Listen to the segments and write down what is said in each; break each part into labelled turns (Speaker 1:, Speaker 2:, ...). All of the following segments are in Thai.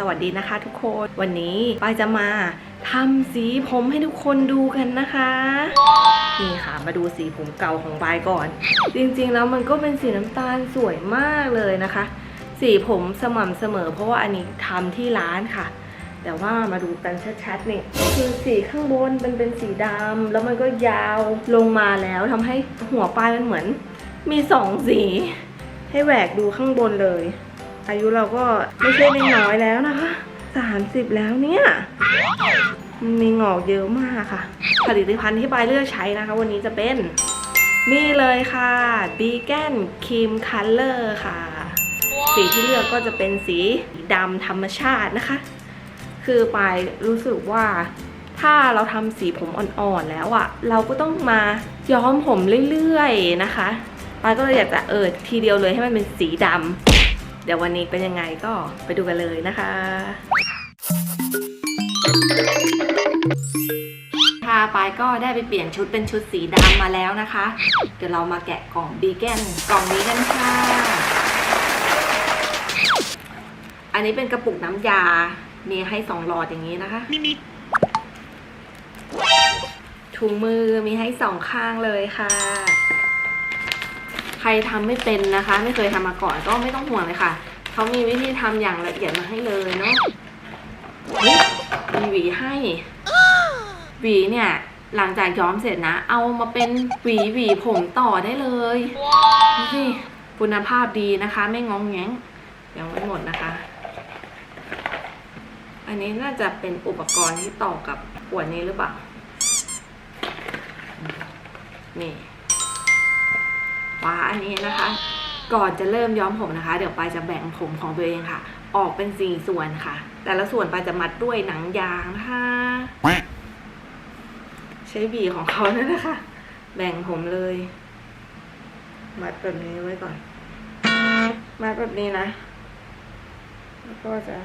Speaker 1: สวัสดีนะคะทุกคนวันนี้ปายจะมาทำสีผมให้ทุกคนดูกันนะคะนี่ค่ะมาดูสีผมเก่าของปายก่อน จริงๆแล้วมันก็เป็นสีน้ำตาลสวยมากเลยนะคะ สีผมสม่ำเสมอ เพราะว่าอันนี้ทำที่ร้านค่ะ แต่ว่ามาดูกันชัดๆนี่คือสีข้างบนมันเป็นสีดำแล้วมันก็ยาวลงมาแล้วทำให้หัวปลายมันเหมือน มีสองสี ให้แหวกดูข้างบนเลย อายุเราก็ไม่ใช่น้อยแล้วนะคะสามสิบแล้วเนี่ยมีงอกเยอะมากค่ะ ผลิตภัณฑ์ที่ปายเลือกใช้นะคะ วันนี้จะเป็น นี่เลยค่ะ b ีแกนครีมคัลเลอร์ค่ะ สีที่เลือกก็จะเป็นสีดำธรรมชาตินะคะ คือปายรู้สึกว่าถ้าเราทำสีผมอ่อนๆแล้วอะ่ะ เราก็ต้องมาย้อมผมเรื่อยๆนะคะปายก็เลยอยากจะเอิดทีเดียวเลยให้มันเป็นสีดำ เดี๋ยววันนี้เป็นยังไงก็ไปดูกันเลยนะคะค่ะปก็ได้ไปเปลี่ยนชุดเป็นชุดสีดำมาแล้วนะคะ เดี๋ยวเรามาแกะกล่องบีแกนกล่องนี้กันค่ะ อันนี้เป็นกระปุกน้ำยา มีให้สองหลอดอย่างนี้นะคะถุงมือมีให้สองข้างเลยค่ะ ใครทำไม่เป็นนะคะ ไม่เคยทำมาก่อนก็ไม่ต้องห่วงเลยค่ะเขามีวิธีทำอย่างละเอียดมาให้เลยเนาะเฮ้ยมีหวีให้หวีเนี่ยหลังจากย้อมเสร็จนะ เอามาเป็นหวีหวีผมต่อได้เลยดูสิคุณภาพดีนะคะ ไม่งองแงงยังไม่หมดนะคะ อันนี้น่าจะเป็นอุปกรณ์ที่ต่อกับขวดนี้หรือเปล่านี่ ฟ้าอันนี้นะคะ ก่อนจะเริ่มย้อมผมนะคะ เดี๋ยวปายจะแบ่งผมของตัวเองค่ะ ออกเป็นสี่ส่วนค่ะ แต่ละส่วนปายจะมัดด้วยหนังยางนะคะใช้บีของเขานั่นนะคะ แบ่งผมเลย มัดแบบนี้ไว้ก่อน มัดแบบนี้นะแล้วก็จะ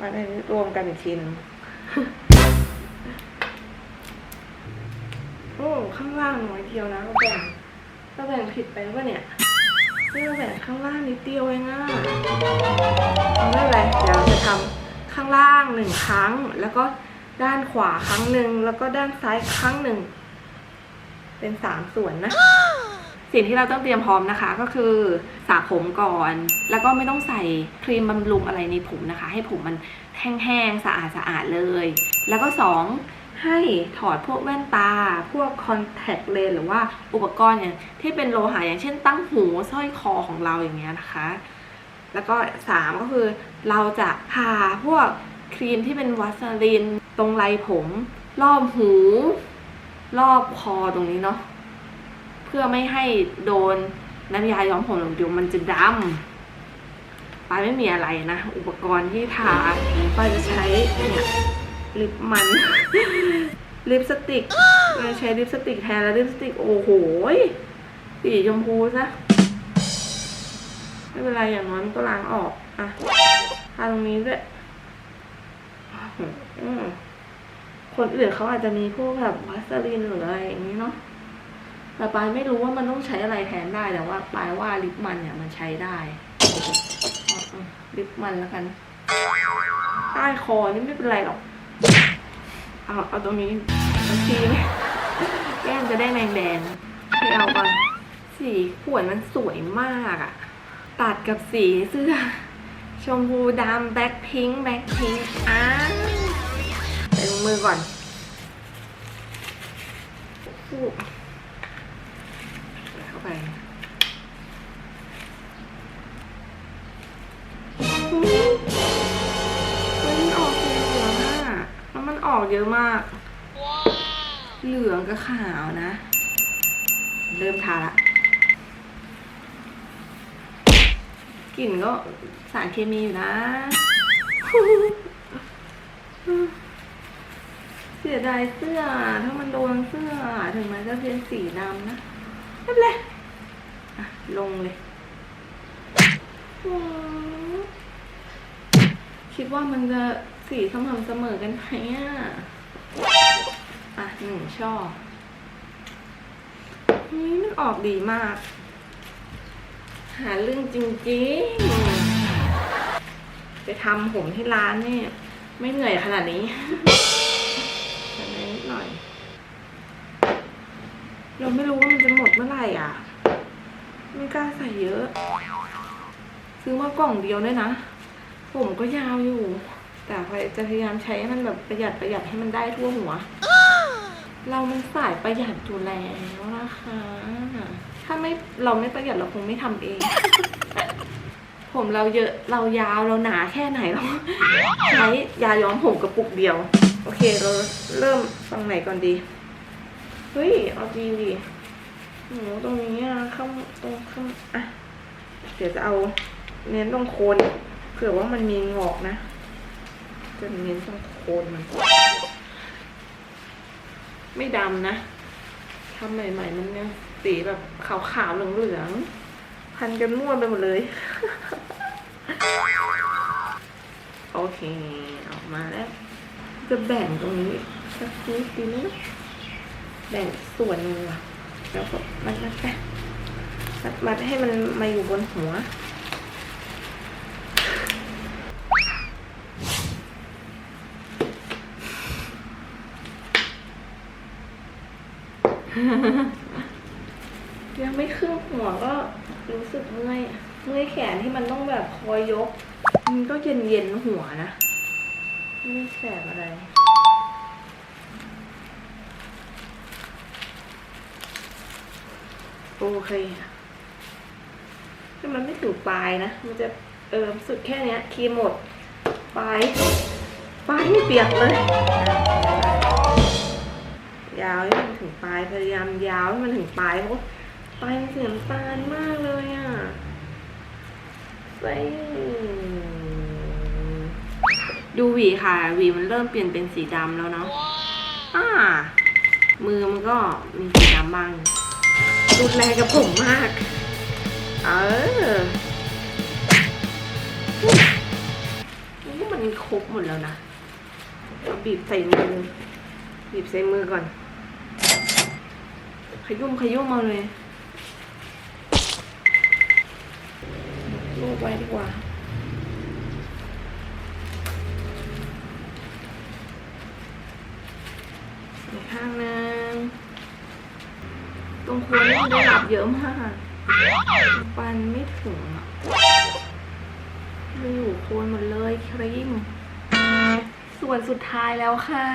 Speaker 1: มัดให้รวมกันอีกทีนึงโอ้ข้างล่างน้อยเดียวนะเราแบ่ง เราแบ่งผิดไปปะเนี่ยนี่เราแบ่งข้างล่างนิดเดียวเองอะไม่เป็นไรเดี๋ยวเราจะทำข้างล่างหนึ่งครั้ง แล้วก็ด้านขวาครั้งหนึ่งแล้วก็ด้านซ้ายครั้งหนึ่ง เป็นสามส่วนนะสิ่งที่เราต้องเตรียมพร้อมนะคะ ก็คือสระผมก่อน แล้วก็ไม่ต้องใส่ครีมบำรุงอะไรในผมนะคะ ให้ผมมันแห้งๆสะอาดๆเลย แล้วก็สอง ให้ถอดพวกแว่นตา พวกคอนแทคเลนส์หรือว่าอุปกรณ์อย่างที่เป็นโลหะอย่างเช่นตั้งหูสร้อยคอของเราอย่างเงี้ยนะคะ แล้วก็สามก็คือเราจะทาพวกครีมที่เป็นวัสลินตรงไรผม รอบหู รอบคอตรงนี้เนาะเพื่อไม่ให้โดนน้ำยาย้อมผมเดี๋ยวมันจะดำปายไม่มีอะไรนะ อุปกรณ์ที่ทาปายจะใช้เนี่ยลิปมัน ลิปสติกปายใช้ลิปสติกแทนแล้วลิปสติกโอ้โหสีชมพูซะไม่เป็นไรอย่างน้อยมันก็ล้างออกอะทาตรงนี้ด้วยคนอื่นเขาอาจจะมีพวกแบบวัสลินหรืออะไรอย่างนี้เนาะแต่ปายไม่รู้ว่ามันต้องใช้อะไรแทนได้แต่ว่าปายว่าลิปมันเนี่ยมันใช้ได้ลิปมันแล้วกัน ใต้คอนี่ไม่เป็นไรหรอก เอาเอาตรงนี้บางทีแก้มจะได้แดงแดงๆที่เอาก่อนสีขวดมันสวยมากอะตัดกับสีเสื้อ ชมพูดำแบ็คพิงค์แบ็คพิงค์อ้าวใส่ถุงมือก่อนอู้เข้าไป ออกเยอะมาก เหลืองกับขาวนะ เริ่มทาละกลิ่นก็สารเคมีอยู่นะ เสียดายเสื้อ ถ้ามันโดนเสื้อ ถึงแม้จะเป็นสีดำนะไม่เป็นไรอะลงเลยอืมคิดว่ามันจะ สีสม่ำเสมอกันไหมอะ อะหนึ่งช่อนี่มันออกดีมาก หาเรื่องจริงๆทำผมที่ร้านเนี่ยไม่เหนื่อยขนาดนี้แต่นิดหน่อย เราไม่รู้ว่ามันจะหมดเมื่อไหร่อะ ไม่กล้าใส่เยอะ ซื้อมากล่องเดียวด้วยนะ ผมก็ยาวอยู่ แต่พยจะพยายามใช้ให้มันแบบประหยัดประหยัดให้มันได้ทั่วหัว เรามันสายประหยัดอยู่แล้วนะคะ ถ้าไม่เราไม่ประหยัดเราคงไม่ทำเอง ผมเราเยอะเรายาวเราหนาแค่ไหนเราใช้ยาย้อมผมกระปุกเดียว โอเคเราเริ่มตรงไหนก่อนดี เฮ้ยเอาจริงดิหนูตรงนี้อะข้างตรงข้างอะเดี๋ยวจะเอาเน้นตรงโคนเผื่อว่ามันมีงอกนะ จะเน้นตรงโคนมัน ไม่ดำนะทำใหม่ๆมันยังสีแบบขาวๆเหลืองๆพันกันมั่วไปหมดเลย โอเค ออกมาแล้ว จะแบ่งตรงนี้สักนิดดีไหมแบ่งส่วนหนึงว่ะแล้วก็มัดมัดไปมัดมัดให้มันมาอยู่บนหัว ยังไม่ครึ่งหัวก็รู้สึกเมื่อย เมื่อยแขนที่มันต้องแบบคอยยก มันก็เย็นเย็นๆหัวนะ ไม่แสบอะไรโอเคถ้ามันไม่ถึงปลายนะ มันจะเออสุดแค่เนี้ยครีมหมด ปลาย ปลายไม่เปียกเลย ยาว ถึงปลายพยายามยาวให้มันถึงปลายเพราะว่าปลายมันเสียน้ำตาลมากเลยอะไปดูหวีค่ะหวีมันเริ่มเปลี่ยนเป็นสีดำแล้วเนาะอ่ามือมันก็มีสีดำบ้างรุนแรงกับผมมาก เออนี่มันครบหมดแล้วนะบีบใส่มือ บีบใส่มือก่อน ขยุ่มขยุ่มมาเลยลูกไว้ดีกว่า ข้างหนึงตรงโคนนี่ได้รับเยอะมาก ปันไม่ถึงอะไม่อยู่โคนหมดเลยครีม ส่วนสุดท้ายแล้วค่ะ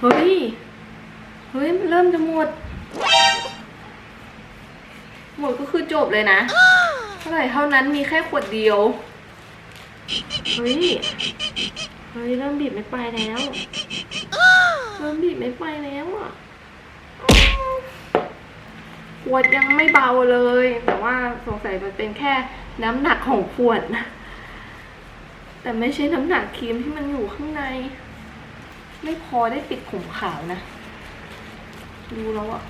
Speaker 1: เฮ้ย เฮ้ยมันเริ่มจะหมด หมดก็คือจบเลยนะ เท่าไหร่เท่านั้นมีแค่ขวดเดียว เฮ้ย เฮ้ยเริ่มบีบไม่ไปแล้ว เริ่มบีบไม่ไปแล้วอะขวดยังไม่เบาเลย แต่ว่าสงสัยมันเป็นแค่น้ำหนักของขวดนะแต่ไม่ใช่น้ำหนักครีมที่มันอยู่ข้างใน ไม่พอได้ปิดผมขาวนะ ดูแล้วอะ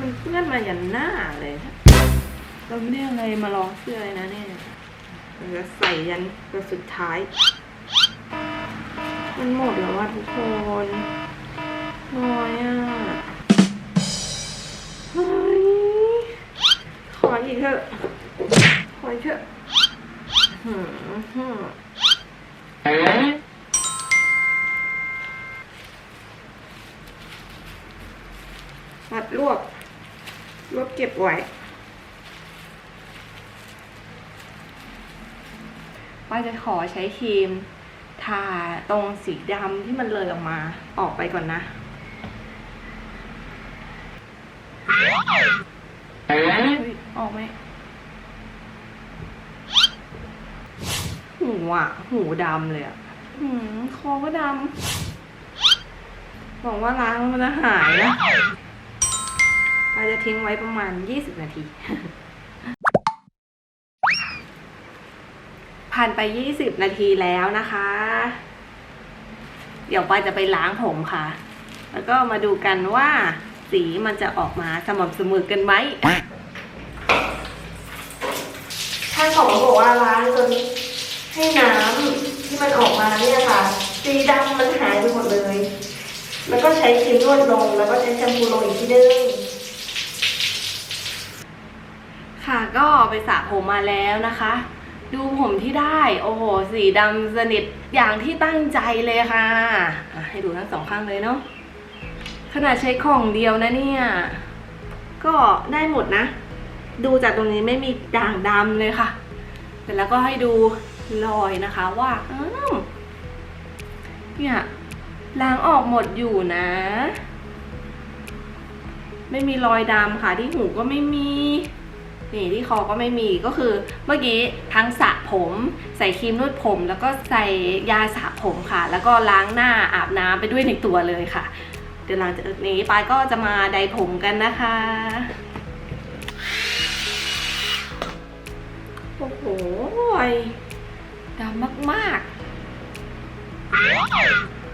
Speaker 1: มันเพื่อนมาอย่างหน้าเลยเราไม่ได้อะไรมาลองเสื้อเลยนะเนี่ยเราจะใส่ยันตัวสุดท้าย มันหมดแล้วว่าทุกคนน้อยอะเฮ้ยขออีกเถอะขออีกเถอะหืมหืม รวบ รวบเก็บไว้ ว่าจะขอใช้ครีมทาตรงสีดำที่มันเลยออกมา ออกไปก่อนนะออกไหมหูอะ หูดำเลยอะหืมคอก็ดำหวังว่าล้างมันจะหายนะ เราจะทิ้งไว้ประมาณ 20 นาที ผ่านไป 20 นาทีแล้วนะคะ เดี๋ยวปอยจะไปล้างผมค่ะ แล้วก็มาดูกันว่าสีมันจะออกมาสม่ำเสมอกันไหมท่านของบอกว่าล้างจนให้น้ำที่มันออกมาเนี่ยค่ะ สีดำมันหายไปหมดเลย แล้วก็ใช้ครีมนวดลง แล้วก็ใช้แชมพูลงอีกทีนึง ค่ะ ก็ไปสระผมมาแล้วนะคะ ดูผมที่ได้ โอ้โห สีดำสนิทอย่างที่ตั้งใจเลยค่ะะให้ดูทั้งสองข้างเลยเนาะขนาดใช้ของเดียวนะเนี่ย ก็ได้หมดนะ ดูจากตรงนี้ไม่มีด่างดำเลยค่ะ เสร็จแล้วก็ให้ดูรอยนะคะว่าอ้าวเนี่ยล้างออกหมดอยู่นะ ไม่มีรอยดำค่ะที่หูก็ไม่มี นี่ที่คอก็ไม่มีก็คือเมื่อกี้ทั้งสระผม ใส่ครีมนวดผม แล้วก็ใส่ยาสระผมค่ะ แล้วก็ล้างหน้าอาบน้ำไปด้วยในตัวเลยค่ะ เดี๋ยวหลังจากนี้ปายก็จะมาไดผมกันนะคะโอ้โหดำมากๆ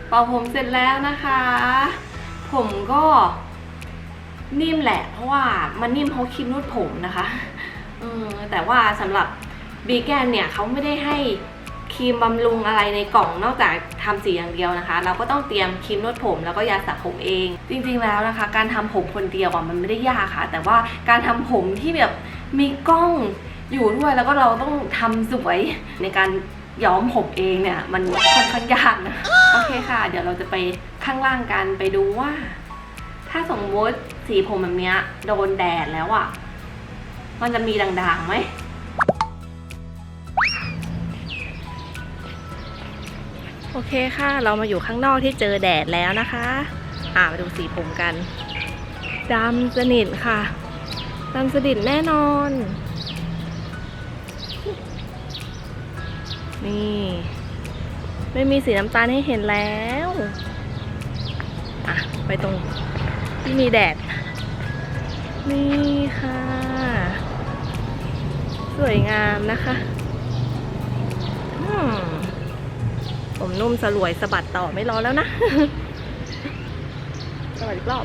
Speaker 1: เป่าผมเสร็จแล้วนะคะ ผมก็ นิ่มแหละ เพราะว่ามันนิ่มเพราะครีมนวดผมนะคะออแต่ว่าสำหรับบีแกนเนี่ยเขาไม่ได้ให้ครีมบำรุงอะไรในกล่องนอกจากทำสีอย่างเดียวนะคะ เราก็ต้องเตรียมครีมนวดผมแล้วก็ยาสระผมเอง จริงๆแล้วนะคะ การทำผมคนเดียวมันไม่ได้ยากค่ะ แต่ว่าการทำผมที่แบบมีกล้องอยู่ด้วยแล้วก็เราต้องทำสวยในการย้อมผมเองเนี่ย มันค่อนข้างยากนะโอเคค่ะ เดี๋ยวเราจะไปข้างล่างกันไปดูว่า ถ้าสมมติสีผมแบบเนี้ยโดนแดดแล้วอะ่ะ มันจะมีด่างๆไหมโอเคค่ะ เรามาอยู่ข้างนอกที่เจอแดดแล้วนะคะ อ่ามาดูสีผมกันดำสนิทค่ะดำสนิทแน่นอน นี่ ไม่มีสีน้ำตาลให้เห็นแล้ว อะ ไปตรง ที่มีแดด นี่ค่ะ สวยงามนะคะอืมผมนุ่มสลวยสะบัดต่อไม่รอแล้วนะสวัสดีรอบ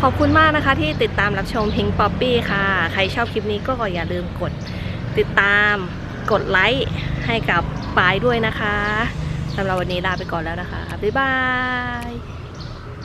Speaker 1: ขอบคุณมากนะคะที่ติดตามรับชมพิงป๊อปปี้ค่ะ ใครชอบคลิปนี้ก็อย่าลืมกดติดตามกดไลค์ให้กับปายด้วยนะคะ สำหรับวันนี้ลาไปก่อนแล้วนะคะ บ๊ายบาย